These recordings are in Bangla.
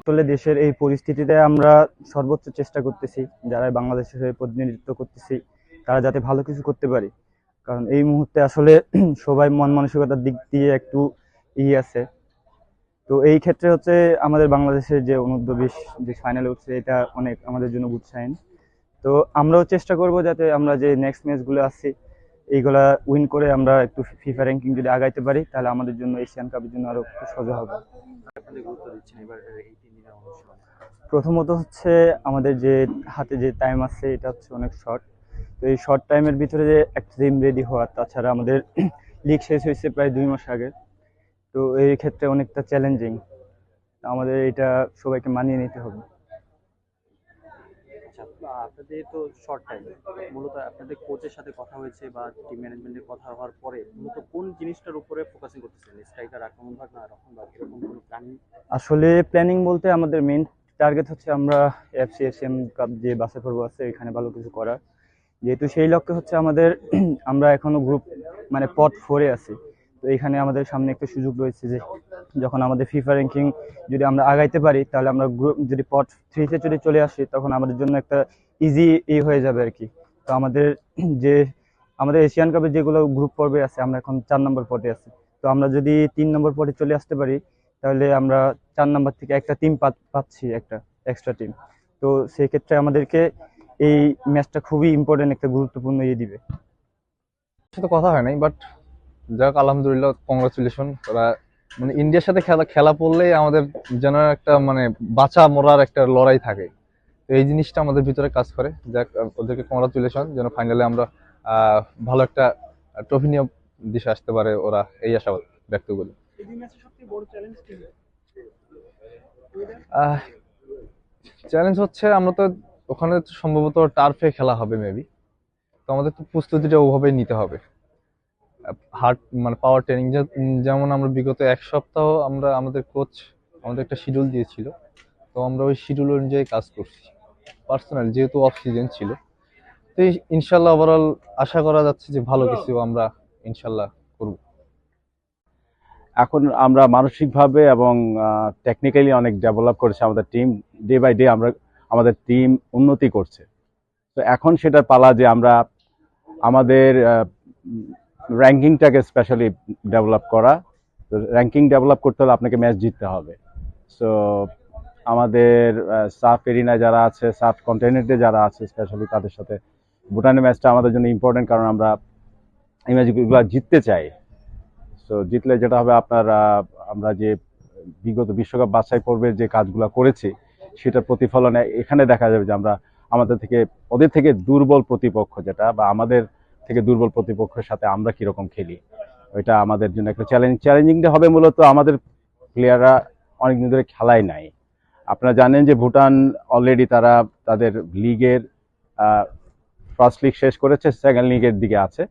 আসলে দেশের এই পরিস্থিতিতে আমরা সর্বোচ্চ চেষ্টা করতেছি, যারা বাংলাদেশের হয়ে প্রতিনিধিত্ব করতেছি, তারা যাতে ভালো কিছু করতে পারি। কারণ এই মুহূর্তে আসলে সবাই মন মানসিকতার দিক দিয়ে একটু ই আছে। তো এই ক্ষেত্রে হচ্ছে আমাদের বাংলাদেশের যে অনূর্ধ্ব বিশ যে ফাইনালে উঠছে, এটা অনেক আমাদের জন্য গুড সাইন তো আমরাও চেষ্টা করব যাতে আমরা যে নেক্সট ম্যাচগুলো আছে এইগুলা উইন করে আমরা একটু ফিফা র্যাঙ্কিং যদি আগাইতে পারি তাহলে আমাদের জন্য এশিয়ান কাপের জন্য আরও একটু সোজা হবে। প্রথমত হচ্ছে আমাদের যে হাতে যে টাইম আছে এটা হচ্ছে অনেক শর্ট তো এই শর্ট টাইমের ভিতরে যে একটা টিম রেডি হওয়া তাছাড়া আমাদের লিগ শেষ হয়েছে প্রায় দুই মাস আগে। তো এই ক্ষেত্রে অনেকটা চ্যালেঞ্জিং আমাদের এটা সবাইকে মানিয়ে নিতে হবে। আপনাদের তো শর্ট টাইম মূলত আপনাদের কোচের সাথে কথা হয়েছে বা টিম ম্যানেজমেন্টের কথা হওয়ার পরে মূলত কোন জিনিসটার উপরে ফোকাসিং করতেছেন? স্ট্রাইকার আক্রমণ ভাগ না রক্ষণ ভাগ, এরকম কোনো প্ল্যানিং আসলে প্ল্যানিং বলতে আমাদের মেইন টার্গেট হচ্ছে আমরা এফসি এশিয়ান কাপ যে বাসে পর্ব আছে এখানে ভালো কিছু করার। যেহেতু সেই লক্ষ্যে হচ্ছে আমাদের আমরা এখনও গ্রুপ মানে পট ফোরে আছি। তো এখানে আমাদের সামনে একটা সুযোগ রয়েছে যে যখন আমাদের ফিফা র্যাঙ্কিং যদি আমরা আগাইতে পারি, তাহলে আমরা গ্রুপ যদি পট থ্রিতে যদি চলে আসি, তখন আমাদের জন্য একটা ইজি ই হয়ে যাবে আর কি। তো আমাদের যে, আমাদের এশিয়ান কাপে যেগুলো গ্রুপ পর্বে আছে, আমরা এখন চার নম্বর পটে আছি। তো আমরা যদি তিন নম্বর পটে চলে আসতে পারি, তাহলে আমরা চার নম্বর থেকে একটা টিম পাচ্ছি একটা এক্সট্রা টিম তো সেই ক্ষেত্রে আমাদেরকে এই ম্যাচটা খুবই ইম্পর্টেন্ট একটা গুরুত্বপূর্ণ ইয়ে দিবে। সাথে কথা হয় নাই বাট যাক, আলহামদুলিল্লাহ কংগ্রাচুলেশন ওরা মানে ইন্ডিয়ার সাথে খেলা খেলা পড়লেই আমাদের যেন একটা মানে বাঁচা মরার একটা লড়াই থাকে। তো এই জিনিসটা আমাদের ভিতরে কাজ করে। যাক ওদেরকে কংগ্রাচুলেশন যেন ফাইনালে আমরা ভালো একটা ট্রফি নিয়ে দেশে আসতে পারে ওরা। এই আশাবাদ ব্যক্ত করি। চ্যালেঞ্জ হচ্ছে আমরা তো ওখানে সম্ভবত টার্ফে খেলা হবে মেবি তো আমাদের তো প্রস্তুতিটা ওভাবেই নিতে হবে। হার্ট মানে পাওয়ার ট্রেনিং যেমন আমরা বিগত এক সপ্তাহ আমরা আমাদের কোচ আমাদের একটা শিডিউল দিয়েছিল। তো আমরা ওই শিডিউল অনুযায়ী কাজ করছি। পার্সোনাল, যেহেতু অফ সিজন ছিল। তো ইনশাল্লাহ ওভারঅল আশা করা যাচ্ছে যে ভালো কিছু আমরা ইনশাল্লাহ করব। এখন আমরা মানসিকভাবে এবং টেকনিক্যালি অনেক ডেভেলপ করেছে আমাদের টিম ডে বাই ডে আমরা, আমাদের টিম উন্নতি করছে। তো এখন সেটার পালা যে আমরা আমাদের র্যাঙ্কিংটাকে স্পেশালি ডেভেলপ করা। তো র্যাঙ্কিং ডেভেলপ করতে হলে আপনাকে ম্যাচ জিততে হবে। সো আমাদের সাফ এরিনায় যারা আছে, সাফ কন্টিনেন্টে যারা আছে স্পেশালি তাদের সাথে ভুটানের ম্যাচটা আমাদের জন্য ইম্পর্টেন্ট কারণ আমরা এই ম্যাচগুলো জিততে চাই। সো জিতলে যেটা হবে আপনার আমরা যে বিগত বিশ্বকাপ বাছাই পর্বের যে কাজগুলো করেছি, সেটার প্রতিফলনে এখানে দেখা যাবে যে আমরা আমাদের থেকে, ওদের থেকে দুর্বল প্রতিপক্ষ যেটা বা আমাদের থেকে দুর্বল প্রতিপক্ষের সাথে আমরা কীরকম খেলি, ওইটা আমাদের জন্য একটা চ্যালেঞ্জ চ্যালেঞ্জিংটা হবে মূলত আমাদের প্লেয়াররা অনেকদিন ধরে খেলাই নাই। আপনারা জানেন যে ভুটান অলরেডি তারা তাদের লিগের ফার্স্ট লিগ শেষ করেছে সেকেন্ড লিগের দিকে আছে।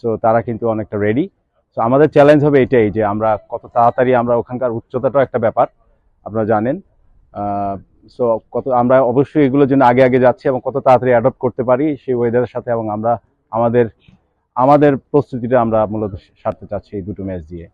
সো তারা কিন্তু অনেকটা রেডি সো আমাদের চ্যালেঞ্জ হবে এটাই যে আমরা কত তাড়াতাড়ি আমরা ওখানকার উচ্চতাটাও একটা ব্যাপার, আপনারা জানেন। সো কত আমরা অবশ্যই এগুলোর জন্য আগে আগে যাচ্ছি এবং কত তাড়াতাড়ি অ্যাডপ্ট করতে পারি সেই ওয়েদারের সাথে এবং আমরা আমাদের আমাদের প্রস্তুতিটা আমরা মূলত সারতে চাচ্ছি এই দুটো ম্যাচ দিয়ে।